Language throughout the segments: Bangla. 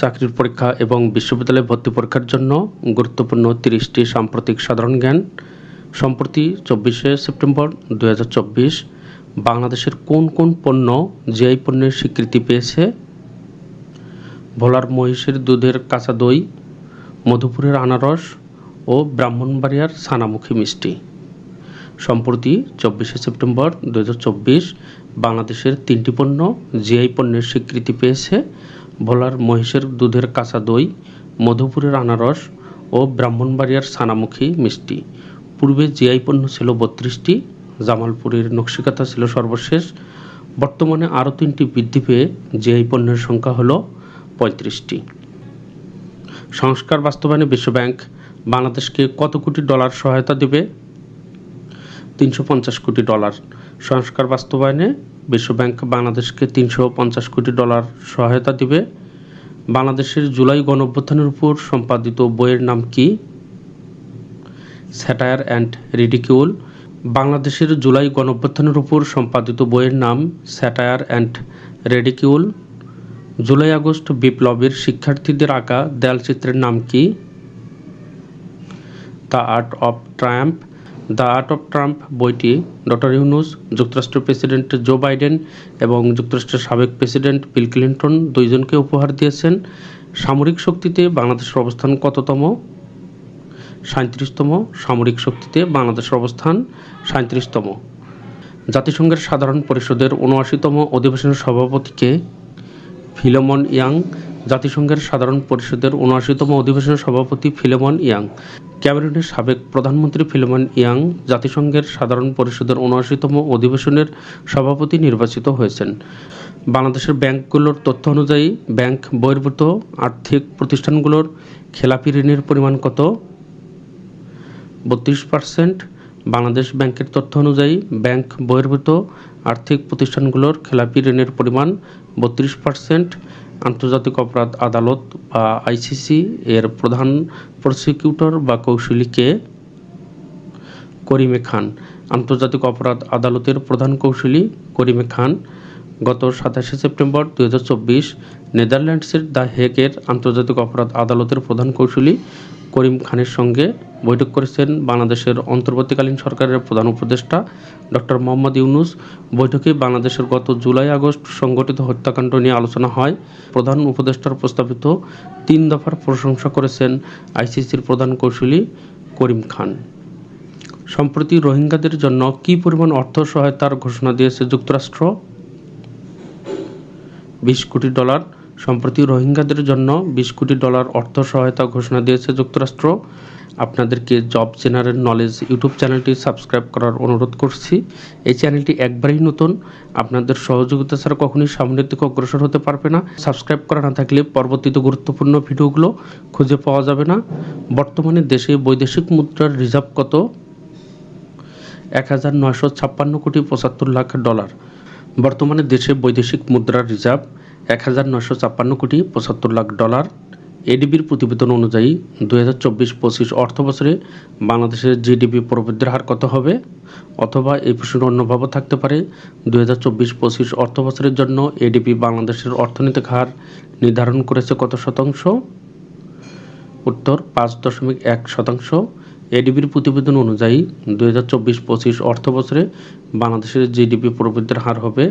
চাকরির পরীক্ষা এবং বিশ্ববিদ্যালয়ে ভর্তি পরীক্ষার জন্য গুরুত্বপূর্ণ তিরিশটি সাম্প্রতিক সাধারণ জ্ঞান। সম্প্রতি চব্বিশে সেপ্টেম্বর দু হাজার চব্বিশ বাংলাদেশের কোন কোন পণ্য জিআই পণ্যের স্বীকৃতি পেয়েছে? ভোলার মহিষের দুধের কাঁচা দই, মধুপুরের আনারস ও ব্রাহ্মণবাড়িয়ার ছানামুখী মিষ্টি। সম্প্রতি চব্বিশে সেপ্টেম্বর দুই হাজার চব্বিশ বাংলাদেশের তিনটি পণ্য জিআই পণ্যের স্বীকৃতি পেয়েছে ভোলার মহিষের দুধের কাঁচা দই, মধুপুরের আনারস ও ব্রাহ্মণবাড়িয়ার ছানামুখী মিষ্টি। পূর্বে জিআই পণ্য ছিল বত্রিশটি, জামালপুরের নকশিকাতা ছিল সর্বশেষ। বর্তমানে আরও তিনটি বৃদ্ধি পেয়ে জিআই পণ্যের সংখ্যা হল পঁয়ত্রিশটি। সংস্কার বাস্তবায়নে বিশ্বব্যাংক বাংলাদেশকে কত কোটি ডলার সহায়তা দেবে? তিনশো পঞ্চাশ কোটি ডলার। সংস্কার বাস্তবায়নে বিশ্বব্যাংক বাংলাদেশকে তিনশো পঞ্চাশ কোটি ডলার সহায়তা দিবে। বাংলাদেশের জুলাই গণঅভ্যুত্থানের উপর সম্পাদিত বইয়ের নাম কি? স্যাটায়ার অ্যান্ড রিডিকিউল বাংলাদেশের জুলাই গণঅভ্যুত্থানের উপর সম্পাদিত বইয়ের নাম satire and ridicule July August বিপ্লবের শিক্ষার্থীদের আঁকা দেয়ালচিত্রের নাম কি? The art of triumph the art of Trump বইটি ডক্টর ইউনুস, যুক্তরাষ্ট্রের প্রেসিডেন্ট জো বাইডেন এবং যুক্তরাষ্ট্রের সাবেক প্রেসিডেন্ট বিল ক্লিন্টন দুইজনকে উপহার দিয়েছেন। সামরিক শক্তিতে বাংলাদেশের অবস্থান কততম? সাঁত্রিশতম সামরিক শক্তিতে বাংলাদেশের অবস্থান সাঁত্রিশতম জাতিসংঘের সাধারণ পরিষদের উনআশিতম অধিবেশনের সভাপতিকে ফিলোমন ইয়াং, জাতিসংঘের সাধারণ পরিষদের উনআশিতম অধিবেশনের সভাপতি ফিলেমন ইয়াং, ক্যামেরুনের সাবেক প্রধানমন্ত্রী ফিলেমন ইয়াং, জাতিসংঘের সাধারণ পরিষদের উনআশিতম অধিবেশনের সভাপতি নির্বাচিত হয়েছেন। বাংলাদেশের ব্যাংকগুলোর তথ্য অনুযায়ী ব্যাংক বহির্ভূত আর্থিক প্রতিষ্ঠানগুলোর খেলাপি ঋণের পরিমাণ কত? বত্রিশ পার্সেন্ট। বাংলাদেশ ব্যাংকের তথ্য অনুযায়ী ব্যাংক বহির্ভূত আর্থিক প্রতিষ্ঠানগুলোর খেলাপি ঋণের পরিমাণ বত্রিশ পার্সেন্ট আন্তর্জাতিক অপরাধ আদালত বা আইসিসি এর প্রধান প্রসিকিউটর বা কৌশলীকে করিমে খান, আন্তর্জাতিক অপরাধ আদালতের প্রধান কৌশলী করিমে খান, গত সাতাশে সেপ্টেম্বর দু হাজার চব্বিশ নেদারল্যান্ডসের দ্য হেগের আন্তর্জাতিক অপরাধ আদালতের প্রধান কৌশলী করিম খানের সঙ্গে বৈঠক করেছেন বাংলাদেশের অন্তর্বর্তীকালীন সরকারের প্রধান উপদেষ্টা ডক্টর মোহাম্মদ ইউনুস। বৈঠকে বাংলাদেশের গত জুলাই আগস্ট সংগঠিত হত্যাকাণ্ড নিয়ে আলোচনা হয়। প্রধান উপদেষ্টার প্রস্তাবিত তিন দফার প্রশংসা করেছেন আইসিসির প্রধান কৌশলী করিম খান। সম্প্রতি রোহিঙ্গাদের জন্য কী পরিমাণ অর্থ সহায়তার ঘোষণা দিয়েছে যুক্তরাষ্ট্র? বিশ কোটি ডলার সম্প্রতি রোহিঙ্গাদের জন্য বিশ কোটি ডলার অর্থ সহায়তা ঘোষণা দিয়েছে যুক্তরাষ্ট্র। আপনাদেরকে জব জেনারেল নলেজ ইউটিউব চ্যানেলটি সাবস্ক্রাইব করার অনুরোধ করছি। এই চ্যানেলটি একবারেই নতুন। আপনাদের সহযোগিতা ছাড়া কখনোই সামনের দিকে অগ্রসর হতে পারবে না। সাবস্ক্রাইব করা না থাকলে পরবর্তীতে গুরুত্বপূর্ণ ভিডিওগুলো খুঁজে পাওয়া যাবে না। বর্তমানে দেশে বৈদেশিক মুদ্রার রিজার্ভ কত? এক হাজার নয়শো ছাপ্পান্ন কোটি পঁচাত্তর লাখ ডলার। বর্তমানে দেশে বৈদেশিক মুদ্রার রিজার্ভ এক হাজার নশো ছাপ্পান্ন কোটি পঁচাত্তর লাখ ডলার। এডিবির প্রতিবেদন অনুযায়ী দুই হাজার চব্বিশ পঁচিশ অর্থ বছরে বাংলাদেশের জিডিপি প্রবৃদ্ধির হার কত হবে? অথবা এই প্রশ্নের অন্যভাবে থাকতে পারে, দুই হাজার চব্বিশ পঁচিশ অর্থ বছরের জন্য এডিপি বাংলাদেশের অর্থনৈতিক হার নির্ধারণ করেছে কত শতাংশ? উত্তর পাঁচ দশমিক এক শতাংশ। এডিবির প্রতিবেদন অনুযায়ী দুই হাজার চব্বিশ পঁচিশ অর্থ বছরে বাংলাদেশের জিডিপি প্রবৃদ্ধির হার হবে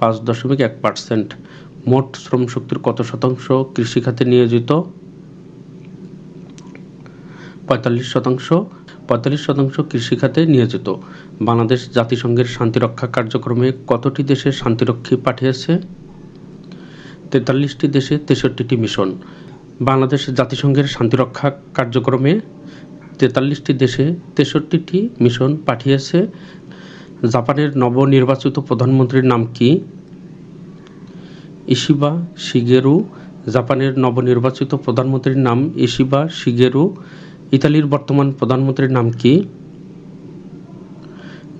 পাঁচ দশমিক এক পার্সেন্ট। মোট শ্রম শক্তির কত শতাংশ কৃষিখাতে নিয়োজিত? পঁয়তাল্লিশ শতাংশ। পঁয়তাল্লিশ শতাংশ কৃষিখাতে নিয়োজিত। বাংলাদেশ জাতিসংঘের শান্তিরক্ষা কার্যক্রমে কতটি দেশে শান্তিরক্ষী পাঠিয়েছে? তেতাল্লিশটি দেশে তেষট্টিটি মিশন। বাংলাদেশ জাতিসংঘের শান্তিরক্ষা কার্যক্রমে তেতাল্লিশটি দেশে তেষট্টিটি মিশন পাঠিয়েছে। জাপানের নবনির্বাচিত প্রধানমন্ত্রীর নাম কি? Ishiba Shigeru. জাপানের নবনির্বাচিত প্রধানমন্ত্রীর নাম ইশিবা শিগেরু। ইতালির বর্তমান প্রধানমন্ত্রীর নাম কি?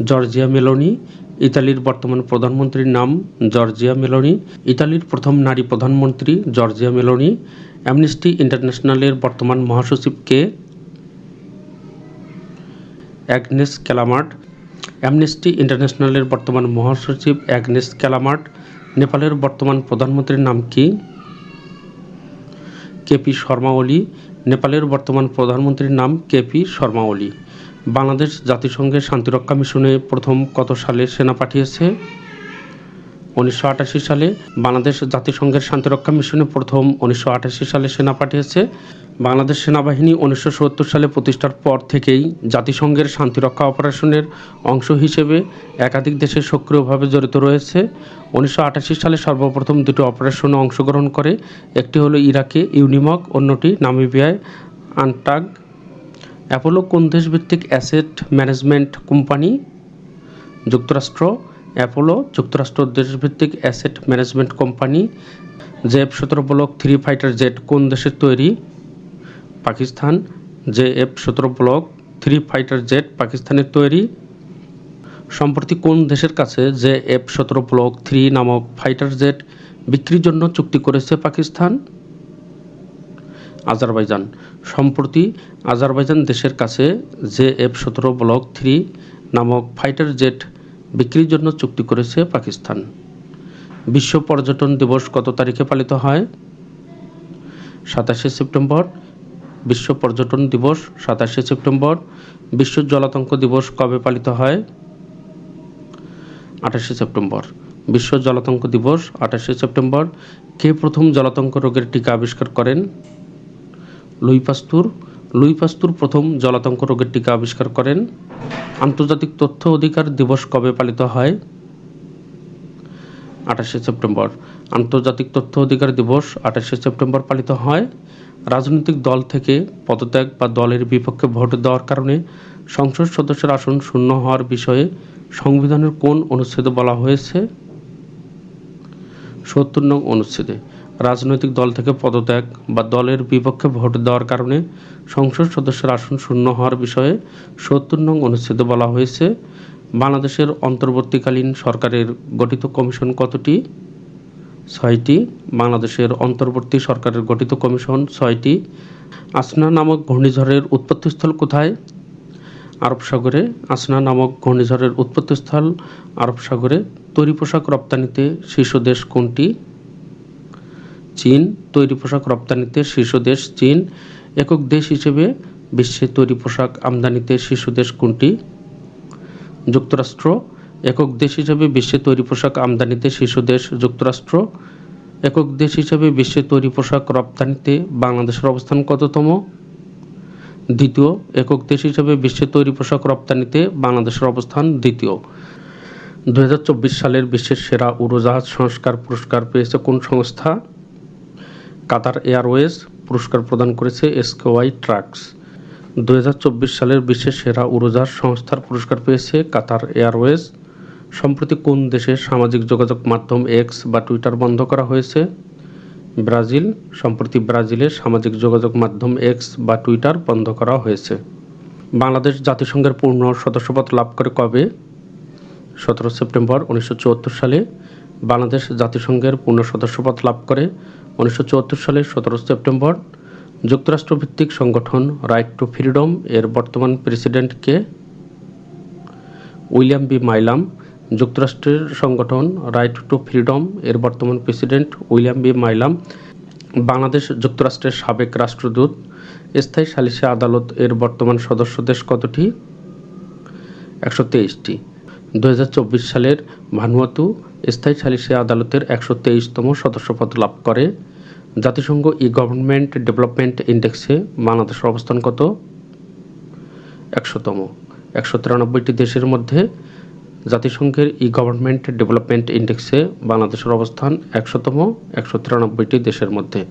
Giorgia Meloni. ইতালির বর্তমান প্রধানমন্ত্রীর নাম জর্জিয়া মেলোনি। ইতালির প্রথম নারী প্রধানমন্ত্রী জর্জিয়া মেলোনি। অ্যামনেস্টি ইন্টারন্যাশনালের বর্তমান মহাসচিব কে? অ্যাগনেস ক্যালামার্ট। অ্যামনেস্টি ইন্টারন্যাশনালের বর্তমান মহাসচিব অ্যাগনেস ক্যালামার্ট। নেপালের বর্তমান প্রধানমন্ত্রীর নাম কি? কেপি শর্মা ওলি। নেপালের বর্তমান প্রধানমন্ত্রীর নাম কেপি শর্মা ওলি। বাংলাদেশ জাতিসংঘের শান্তিরক্ষা মিশনে প্রথম কত সালে সেনা পাঠিয়েছে? উনিশশো আটাশি সালে বাংলাদেশ জাতিসংঘের শান্তিরক্ষা মিশনে প্রথম উনিশশো আটাশি সালে সেনা পাঠিয়েছে। বাংলাদেশ সেনাবাহিনী উনিশশো সত্তর সালে প্রতিষ্ঠার পর থেকেই জাতিসংঘের শান্তিরক্ষা অপারেশনের অংশ হিসেবে একাধিক দেশে সক্রিয়ভাবে জড়িত রয়েছে। উনিশশো আটাশি সালে সর্বপ্রথম দুটি অপারেশনে অংশগ্রহণ করে। একটি হলো ইরাকে ইউনিমক, অন্যটি নামিবিয়ায় আনটাগ। অ্যাপোলো কোন দেশভিত্তিক অ্যাসেট ম্যানেজমেন্ট কোম্পানি? যুক্তরাষ্ট্র। অ্যাপোলো, যুক্তরাষ্ট্র দেশভিত্তিক অ্যাসেট ম্যানেজমেন্ট কোম্পানি জেফ সতেরো ব্লক থ্রি ফাইটার জেট কোন দেশের তৈরি? পাকিস্তান জে এফ সতেরো ব্লক থ্রি ফাইটার জেট পাকিস্তানের তৈরি। সম্প্রতি কোন দেশের কাছে জে এফ সতেরো ব্লক থ্রি নামক ফাইটার জেট বিক্রির জন্য চুক্তি করেছে পাকিস্তান? আজারবাইজান, সম্প্রতি আজারবাইজান দেশের কাছে জে এফ সতেরো ব্লক থ্রি নামক ফাইটার জেট বিক্রির জন্য চুক্তি করেছে পাকিস্তান। বিশ্ব পর্যটন দিবস কত তারিখে পালিত হয়? সাতাশে সেপ্টেম্বর, বিশ্ব পর্যটন দিবস সাতাশে সেপ্টেম্বর, বিশ্ব জলাতঙ্ক দিবস কবে পালিত হয়? আঠাশে সেপ্টেম্বর, বিশ্ব জলাতঙ্ক দিবস আঠাশে সেপ্টেম্বর, কে প্রথম জলাতঙ্ক রোগের টিকা আবিষ্কার করেন? লুই পাস্তুর লুই পাস্তুর প্রথম জলাতঙ্ক রোগের টিকা আবিষ্কার করেন। আন্তর্জাতিক তথ্য অধিকার দিবস কবে পালিত হয়? আঠাশে সেপ্টেম্বর। আন্তর্জাতিক তথ্য অধিকার দিবস আঠাশে সেপ্টেম্বর পালিত হয়। রাজনৈতিক দল থেকে পদত্যাগ বা দলের বিপক্ষে ভোট দেওয়ার কারণে সংসদ সদস্যের আসন শূন্য হওয়ার বিষয়ে সংবিধানের কোন অনুচ্ছেদে বলা হয়েছে? সত্তর নং অনুচ্ছেদে। রাজনৈতিক দল থেকে পদত্যাগ বা দলের বিপক্ষে ভোট দেওয়ার কারণে সংসদ সদস্যের আসন শূন্য হওয়ার বিষয়ে সত্তর নং অনুচ্ছেদে বলা হয়েছে, বাংলাদেশের অন্তর্বর্তীকালীন সরকারের গঠিত কমিশন কতটি? ছয়টি। বাংলাদেশের অন্তর্বর্তী সরকারের গঠিত কমিশন ছয়টি। আসনা নামক ঘূর্ণিঝড়ের উৎপত্তিস্থল কোথায়? আরব সাগরে। আসনা নামক ঘূর্ণিঝড়ের উৎপত্তিস্থল আরব সাগরে। তৈরি পোশাক রপ্তানিতে শীর্ষ দেশ কোনটি? চীন তৈরি পোশাক রপ্তানিতে শীর্ষ দেশ চীন। একক দেশ হিসেবে বিশ্বে তৈরি পোশাক আমদানিতে শীর্ষ দেশ কোনটি? যুক্তরাষ্ট্র। একক দেশ হিসেবে বিশ্বে তৈরি পোশাক আমদানিতে শীর্ষ দেশ যুক্তরাষ্ট্র। একক দেশ হিসেবে বিশ্বে তৈরি পোশাক রপ্তানিতে বাংলাদেশের অবস্থান কততম? দ্বিতীয়, একক দেশ হিসেবে বিশ্বে তৈরি পোশাক রপ্তানিতে বাংলাদেশের অবস্থান দ্বিতীয়। দু হাজার চব্বিশ সালের বিশ্বের সেরা উড়োজাহাজ সংস্কার পুরস্কার পেয়েছে কোন সংস্থা? কাতার এয়ারওয়েজ পুরস্কার প্রদান করেছে এসকেওয়াই ট্রাকস। দু হাজার চব্বিশ সালের বিশ্বের সেরা উড়োজাহাজ সংস্থার পুরস্কার পেয়েছে কাতার এয়ারওয়েজ। সম্প্রতি কোন দেশে সামাজিক যোগাযোগ মাধ্যম এক্স বা টুইটার বন্ধ করা হয়েছে? ব্রাজিল। সম্প্রতি ব্রাজিলের সামাজিক যোগাযোগ মাধ্যম এক্স বা টুইটার বন্ধ করা হয়েছে। বাংলাদেশ জাতিসংঘের পূর্ণ সদস্যপদ লাভ করে কবে? সতেরো সেপ্টেম্বর উনিশশো চুয়াত্তর সালে বাংলাদেশ জাতিসংঘের পূর্ণ সদস্যপদ লাভ করে উনিশশো সালের সতেরো সেপ্টেম্বর, যুক্তরাষ্ট্রভিত্তিক সংগঠন রাইট টু ফ্রিডম এর বর্তমান প্রেসিডেন্টকে উইলিয়াম বি মাইলাম, যুক্তরাষ্ট্রের সংগঠন রাইট টু ফ্রিডম এর বর্তমান president William B Milam, Bangladesh যুক্তরাষ্ট্রের সাবেক রাষ্ট্রদূত, স্থায়ী সালিসি আদালত এর বর্তমান সদস্য দেশ কতটি? একশো তেইশটি। দুহাজার চব্বিশ সালের ভানুয়াতু স্থায়ী সালিসি আদালতের একশো তেইশতম সদস্যপদ লাভ করে। জাতিসংঘ ই গভর্নমেন্ট ডেভেলপমেন্ট ইন্ডেক্সে বাংলাদেশের অবস্থান কত? একশোতম। একশো তিরানব্বইটি দেশের মধ্যে জাতিসংঘের ই গভর্নমেন্ট ডেভেলপমেন্ট ইন্ডেক্সে বাংলাদেশের অবস্থান একশোতম, একশো তিরানব্বইটি দেশের মধ্যে।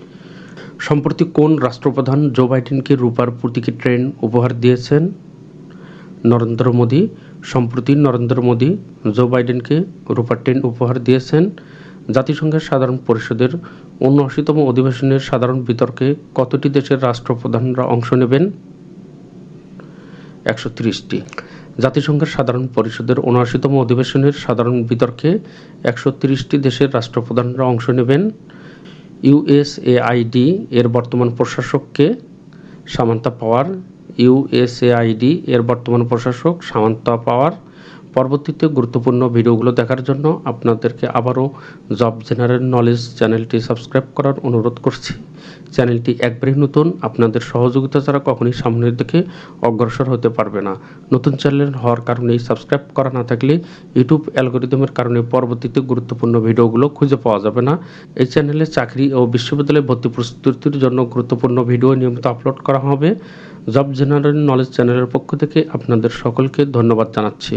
সম্প্রতি কোন রাষ্ট্রপ্রধান জো বাইডেনকে রূপার প্রতীকী ট্রেন উপহার দিয়েছেন? নরেন্দ্র মোদী। সম্প্রতি নরেন্দ্র মোদী জো বাইডেনকে রূপার ট্রেন উপহার দিয়েছেন। জাতিসংঘের সাধারণ পরিষদের উনআশিতম অধিবেশনের সাধারণ বিতর্কে কতটি দেশের রাষ্ট্রপ্রধানরা অংশ নেবেন? একশো তিরিশটি। জাতিসংঘের সাধারণ পরিষদের উনআশিতম অধিবেশনের সাধারণ বিতর্কে একশো তিরিশটি দেশের রাষ্ট্রপ্রধানরা অংশ নেবেন। ইউএসএআইডি এর বর্তমান প্রশাসককে সামান্তা পাওয়ার। ইউএসএআইডি এর বর্তমান প্রশাসক সামান্তা পাওয়ার। পরবর্তীতে গুরুত্বপূর্ণ ভিডিওগুলো দেখার জন্য আপনাদেরকে আবারও জব জেনারেল নলেজ চ্যানেলটি সাবস্ক্রাইব করার অনুরোধ করছি। চ্যানেলটি একবারই নতুন, আপনাদের সহযোগিতা ছাড়া কখনই সামনের দিকে অগ্রসর হতে পারবে না। নতুন চ্যানেল হওয়ার কারণে সাবস্ক্রাইব করা না থাকলে ইউটিউব অ্যালগোরিদমের কারণে পরবর্তীতে গুরুত্বপূর্ণ ভিডিওগুলো খুঁজে পাওয়া যাবে না। এই চ্যানেলে চাকরি ও বিশ্ববিদ্যালয়ে ভর্তি প্রস্তুতির জন্য গুরুত্বপূর্ণ ভিডিও নিয়মিত আপলোড করা হবে। জব জেনারেল নলেজ চ্যানেলের পক্ষ থেকে আপনাদের সকলকে ধন্যবাদ জানাচ্ছি।